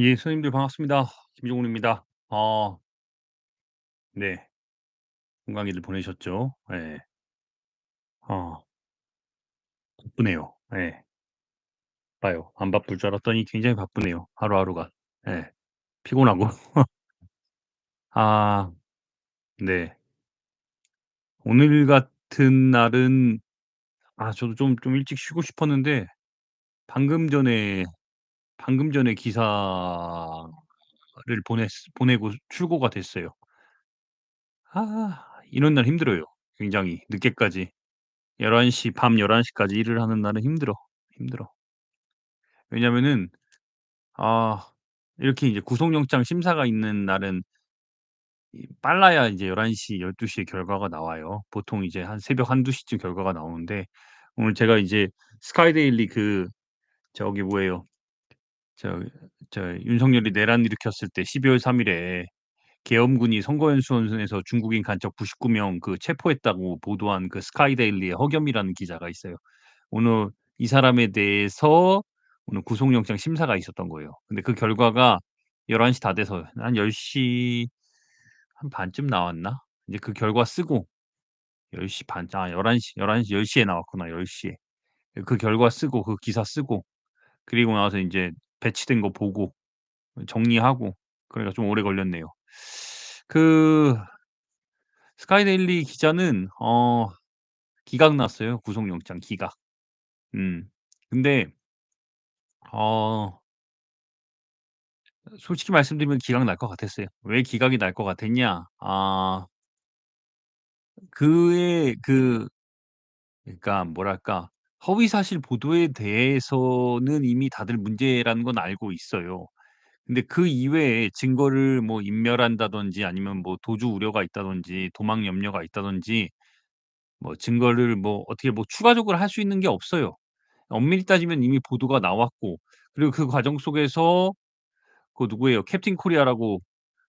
예 선생님들 반갑습니다. 김종훈입니다. 어 네. 건강히들 보내셨죠? 예. 어 바쁘네요. 예. 봐요. 안 바쁠 줄 알았더니 굉장히 바쁘네요, 하루하루가. 예. 피곤하고. 아 네. 오늘 같은 날은 아 저도 좀 좀 일찍 쉬고 싶었는데 방금 전에 방금 전에 기사를 보냈 보내고 출고가 됐어요. 아 이런 날 힘들어요, 굉장히 늦게까지. 11시밤11 시까지 일을 하는 날은 힘들어, 힘들어. 왜냐면은 아 이렇게 이제 구속영장 심사가 있는 날은 이 빨라야 이제 11시12 시에 결과가 나와요. 보통 이제 한 새벽 1-2 시쯤 결과가 나오는데 오늘 제가 이제 스카이데일리 그 저기 뭐예요. 저 저 윤석열이 내란 일으켰을 때 12월 3 일에 계엄군이 선거연수원에서 중국인 간첩 99 명 그 체포했다고 보도한 그 스카이데일리의 허겸이라는 기자가 있어요. 오늘 이 사람에 대해서 오늘 구속영장 심사가 있었던 거예요. 근데 그 결과가 11 시 다 돼서 한 10 시 한 반쯤 나왔나? 이제 그 결과 쓰고 10 시 반 아 11시 11시 10 시에 나왔구나 10 시에. 그 결과 쓰고 그 기사 쓰고 그리고 나서 인제 배치된 거 보고 정리하고 그러니까 좀 오래 걸렸네요. 그 스카이데일리 기자는 어 기각 났어요, 구속영장 기각. 음. 근데 어 솔직히 말씀드리면 기각 날 것 같았어요. 왜 기각이 날 것 같았냐? 아 그의 그 그러니까 뭐랄까 허위 사실 보도에 대해서는 이미 다들 문제라는 건 알고 있어요. 근데 그 이외에 증거를 뭐 인멸한다든지 아니면 뭐 도주 우려가 있다든지 도망 염려가 있다든지 뭐 증거를 뭐 어떻게 뭐 추가적으로 할 수 있는 게 없어요. 엄밀히 따지면 이미 보도가 나왔고 그리고 그 과정 속에서 그 누구예요? 캡틴 코리아라고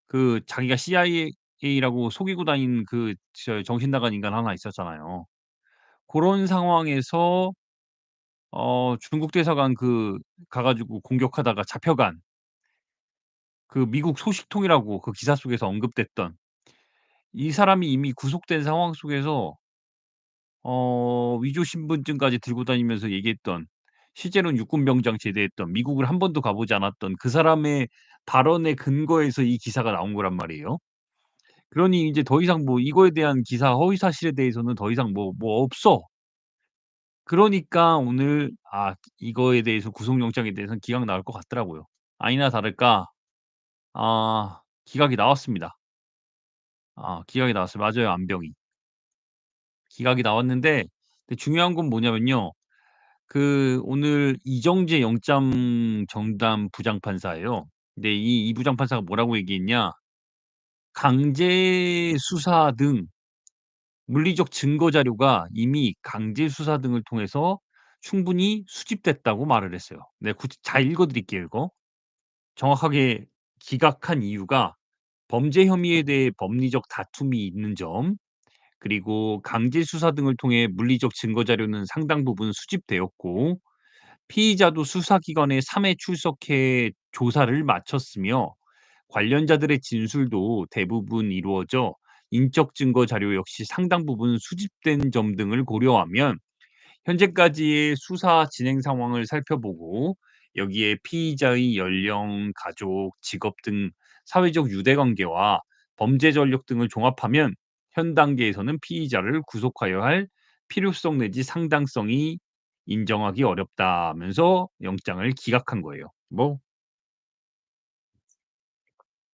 그 자기가 CIA라고 속이고 다닌 그 저 정신 나간 인간 하나 있었잖아요. 고런 상황에서 어 중국 대사관 그 가 가지고 공격하다가 잡혀간 그 미국 소식통이라고 그 기사 속에서 언급됐던 이 사람이 이미 구속된 상황 속에서 어 위조 신분증까지 들고 다니면서 얘기했던 실제로는 육군 병장 제대했던 미국을 한 번도 가 보지 않았던 그 사람의 발언의 근거에서 이 기사가 나온 거란 말이에요. 그러니 이제 더 이상 뭐 이거에 대한 기사 허위 사실에 대해서는 더 이상 뭐 뭐 없어. 그러니까 오늘 아 이거에 대해서 구속영장에 대해서는 기각 나올 것 같더라고요. 아니나 다를까 아 기각이 나왔습니다. 아 기각이 나왔어요. 맞아요, 안병이. 기각이 나왔는데 근데 중요한 건 뭐냐면요. 그 오늘 이정재 영장 전담 부장판사예요. 근데 이 이 부장판사가 뭐라고 얘기했냐. 강제 수사 등 물리적 증거 자료가 이미 강제 수사 등을 통해서 충분히 수집됐다고 말을 했어요. 네 굳이 잘 읽어 드릴게요 이거. 정확하게 기각한 이유가 범죄 혐의에 대해 법리적 다툼이 있는 점 그리고 강제 수사 등을 통해 물리적 증거 자료는 상당 부분 수집되었고 피의자도 수사기관에 3회 출석해 조사를 마쳤으며 관련자들의 진술도 대부분 이루어져 인적 증거 자료 역시 상당 부분 수집된 점 등을 고려하면 현재까지의 수사 진행 상황을 살펴보고 여기에 피의자의 연령, 가족, 직업 등 사회적 유대 관계와 범죄 전력 등을 종합하면 현 단계에서는 피의자를 구속하여야 할 필요성 내지 상당성이 인정하기 어렵다면서 영장을 기각한 거예요. 뭐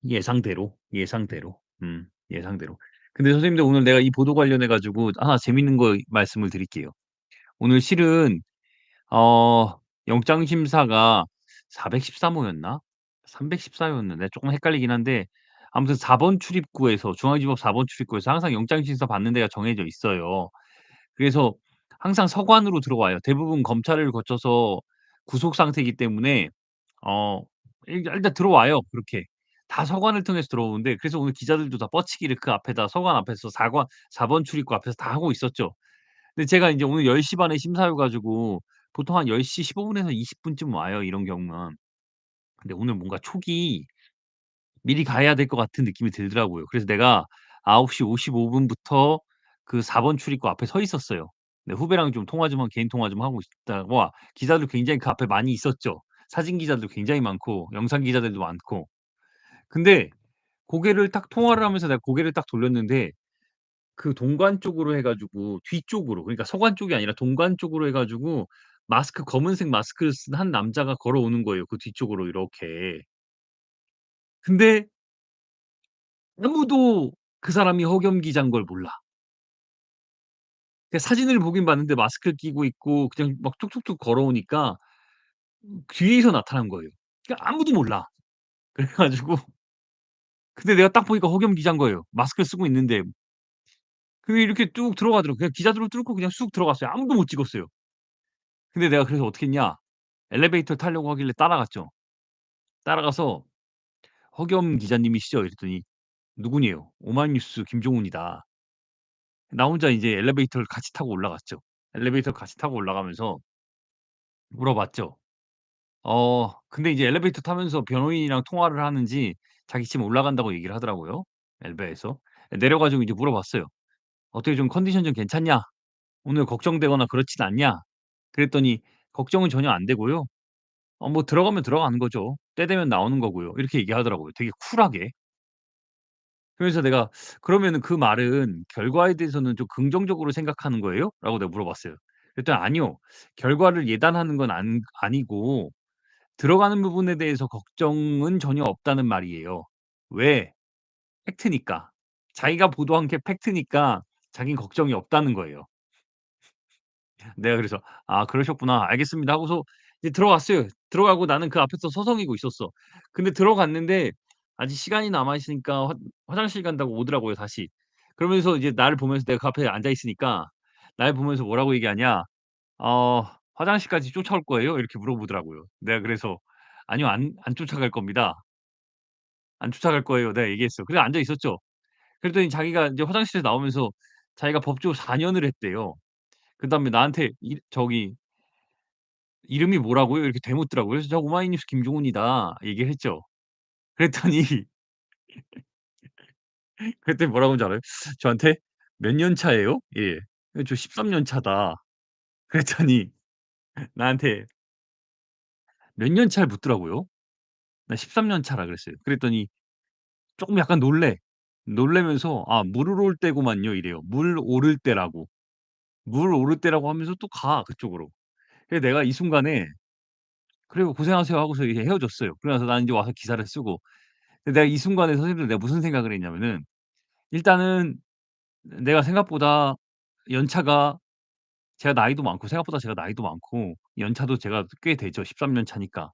예상대로, 예상대로. 음 예상대로. 근데 선생님들 오늘 내가 이 보도 관련해 가지고 하나 재밌는 거 말씀을 드릴게요. 오늘 실은 어 영장 심사가 413 호였나? 314 호였는데 쪼끔 헷갈리긴 한데 아무튼 4번 출입구에서 중앙지법 4번 출입구에서 항상 영장 심사 받는 데가 정해져 있어요. 그래서 항상 서관으로 들어와요. 대부분 검찰을 거쳐서 구속 상태이기 때문에 어 일단 일단 들어와요 그렇게. 다 서관을 통해서 들어오는데 그래서 오늘 기자들도 다 뻗치기를 그 앞에다 서관 앞에서 4 관 4 번 출입구 앞에서 다 하고 있었죠. 근데 제가 인제 오늘 10시 반에 심사여 가지고 보통 한 10 시 15 분에서 20 분쯤 와요 이런 경우는. 근데 오늘 뭔가 촉이 미리 가야 될 것 같은 느낌이 들더라고요. 그래서 내가 9시 55 분부터 그 4 번 출입구 앞에 서 있었어요. 네 후배랑 좀 통화 좀하 개인 통화 좀 하고 있다가 기자들 굉장히 그 앞에 많이 있었죠. 사진 기자들 굉장히 많고 영상 기자들도 많고. 근데 고개를 딱 통화를 하면서 내가 고개를 딱 돌렸는데 그 동관 쪽으로 해 가지고 뒤쪽으로 그러니까 서관 쪽이 아니라 동관 쪽으로 해 가지고 마스크 검은색 마스크를 쓴 한 남자가 걸어오는 거예요, 그 뒤쪽으로 이렇게. 근데 아무도 그 사람이 허겸 기자인 걸 몰라. 그 사진을 보긴 봤는데 마스크를 끼고 있고 그냥 막 툭툭툭 걸어오니까 뒤에서 나타난 거예요. 그러니까 아무도 몰라. 그래 가지고 근데 내가 딱 보니까 허겸 기자인 거예요. 마스크를 쓰고 있는데. 근데 이렇게 뚝 들어가더라고요. 그냥 기자들을 뚫고 그냥 쑥 들어갔어요. 아무도 못 찍었어요. 근데 내가 그래서 어떻게 했냐. 엘리베이터 타려고 하길래 따라갔죠. 따라가서 "허겸 기자님이시죠?" 이랬더니 "누구니요?" "오마이뉴스 김종훈이다." 나 혼자 이제 엘리베이터를 같이 타고 올라갔죠. 엘리베이터를 같이 타고 올라가면서 물어봤죠. 어 근데 이제 엘리베이터 타면서 변호인이랑 통화를 하는지 자기 지금 올라간다고 얘기를 하더라고요, 엘베에서. 내려 가지고 이제 물어봤어요. "어떻게 좀 컨디션 좀 괜찮냐? 오늘 걱정되거나 그렇진 않냐?" 그랬더니 "걱정은 전혀 안 되고요. 어 뭐 들어가면 들어가는 거죠. 때 되면 나오는 거고요." 이렇게 얘기하더라고요, 되게 쿨하게. 그래서 내가 "그러면은 그 말은 결과에 대해서는 좀 긍정적으로 생각하는 거예요?" 라고 내가 물어봤어요. 그랬더니 "아니요. 결과를 예단하는 건 안 아니고 들어가는 부분에 대해서 걱정은 전혀 없다는 말이에요. 왜? 팩트니까. 자기가 보도한 게 팩트니까 자기는 걱정이 없다는 거예요. 내가 그래서 "아 그러셨구나. 알겠습니다." 하고서 이제 들어갔어요. 들어가고 나는 그 앞에서 서성이고 있었어. 근데 들어갔는데 아직 시간이 남아 있으니까 화 화장실 간다고 오더라고요 다시. 그러면서 이제 나를 보면서 내가 그 앞에 앉아 있으니까 날 보면서 뭐라고 얘기하냐. 어" 화장실까지 쫓아올 거예요?" 이렇게 물어보더라고요. 내가 그래서 "아니요. 안 안 쫓아갈 겁니다. 안 쫓아갈 거예요." 내가 얘기했어. 그래 앉아 있었죠. 그랬더니 자기가 인제 화장실에서 나오면서 자기가 법조 4 년을 했대요. 그다음에 나한테 이 저기 "이름이 뭐라고요?" 이렇게 되묻더라고요. 그래서 "저 오마이뉴스 김종훈이다." 얘기를 했죠. 그랬더니 그랬더니 뭐라고 하는 줄 알아요? 저한테 "몇 년 차예요?" 예. "예 저 13 년 차다." 그랬더니 나한테 몇 년 차를 묻더라고요. 나 13 년 차라 그랬어요. 그랬더니 쪼끔 약간 놀래. 놀라면서 "아 물 오를 때구만요." 이래요. 물 오를 때라고. 물 오를 때라고 하면서 또 가 그쪽으로. 그래서 내가 이 순간에 "그래요. 고생하세요." 하고서 이제 헤어졌어요. 그러고 나서 나는 인제 와서 기사를 쓰고. 근데 내가 이 순간에 선생님들 내가 무슨 생각을 했냐면은 일단은 내가 생각보다 연차가 제가 나이도 많고 생각보다 제가 나이도 많고 연차도 제가 꽤 되죠. 13 년 차니까.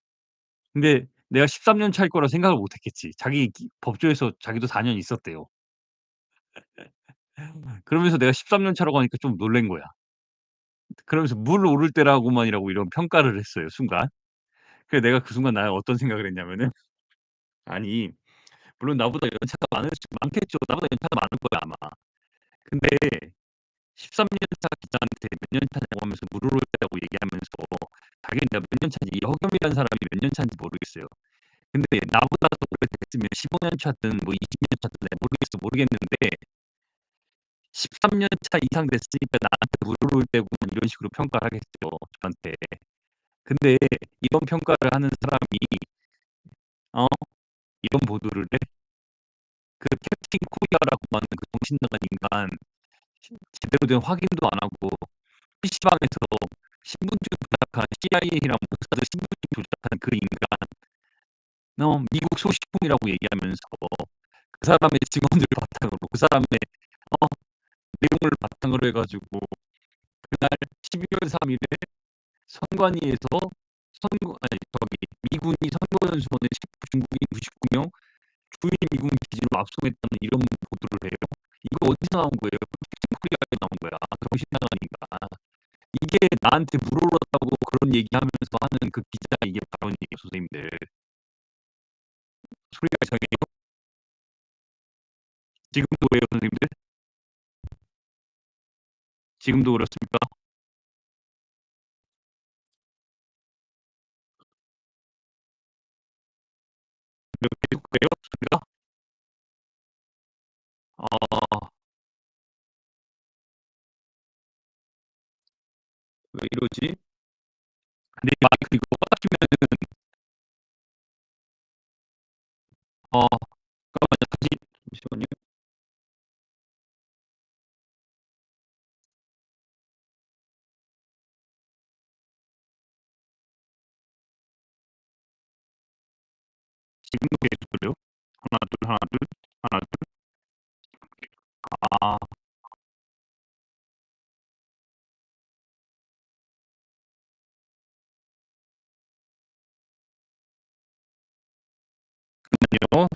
근데 내가 13 년 차일 거라 생각을 못 했겠지. 자기 기 법조에서 자기도 4 년 있었대요. 그러면서 내가 13 년 차라고 하니까 좀 놀란 거야. 그러면서 "물 오를 때라고만."이라고 이런 평가를 했어요 순간. 그래서 내가 그 순간 나는 어떤 생각을 했냐면은 아니 물론 나보다 연차가 많을 수 많겠죠. 나보다 연차가 많을 거야 아마. 근데 13년 차 기자한테 몇 년 차냐고 하면서 때라고 얘기하면서 자기는 내가 몇 년 차인지 이 허겸이라는 사람이 몇 년 차인지 모르겠어요. 근데 나보다 더 오래됐으면 15년 차든 뭐 20년 차든 내가 모르겠어 모르겠는데 13년 차 이상 됐으니까 나한테 물 오를 때구만 이런 식으로 평가를 하겠죠 저한테. 근데 이런 평가를 하는 사람이 어 이런 보도를 해? 그 캡틴 코리아라고 하는 그 정신 나간 인간 시 제대로 된 확인도 안 하고 PC방에서 신분증 조작한 CIA랑 모사드 신분증 조작한 그 인간 어 미국 소식통이라고 얘기하면서 그 사람의 증언들을 바탕으로 그 사람의 어 내용을 바탕으로 해 가지고 그날 12월 3 일에 선관위에서 선거 아니 저기 미군이 선거연수원에 중국인 99명 주일 미군 기지로 압송했다는 이런 보도를 해요. 이거 어디서 나온 거예요? 나온 거야. 정신 나간 인간. 이게 나한테 물어봤다고 그런 얘기하면서 하는 그 기자 이게 발언이에요 선생님들. 소리가 이상해요? 지금도 그래요 선생님들? 지금도 그렇습니까? 계속 그래요? 소리가? 아. 왜 이러지? 근데 마이크 이거 껐다 키면은 어 잠깐만요. 다시 잠시만요. 지금도 계속 둘, 하나 둘, 하나 둘. union